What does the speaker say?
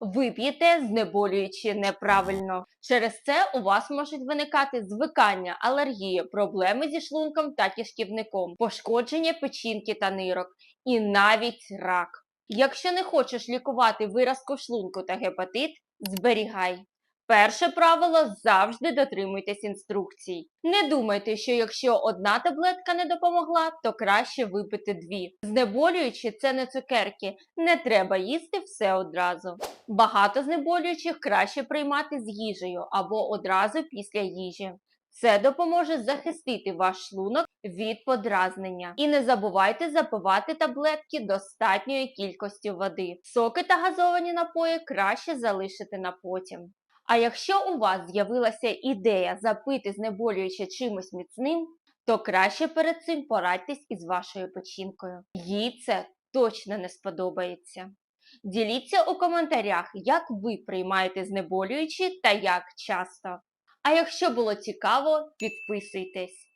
Ви п'єте знеболюючи неправильно. Через це у вас можуть виникати звикання, алергії, проблеми зі шлунком та кишківником, пошкодження печінки та нирок і навіть рак. Якщо не хочеш лікувати виразку шлунку та гепатит, зберігай. Перше правило завжди дотримуйтесь інструкцій. Не думайте, що якщо одна таблетка не допомогла, то краще випити дві. Знеболюючі це не цукерки, не треба їсти все одразу. Багато знеболюючих краще приймати з їжею або одразу після їжі. Це допоможе захистити ваш шлунок від подразнення. І не забувайте запивати таблетки достатньої кількості води. Соки та газовані напої краще залишити на потім. А якщо у вас з'явилася ідея запити знеболюючи чимось міцним, то краще перед цим порадьтесь із вашою печінкою. Їй це точно не сподобається. Діліться у коментарях, як ви приймаєте знеболюючі та як часто. А якщо було цікаво, підписуйтесь.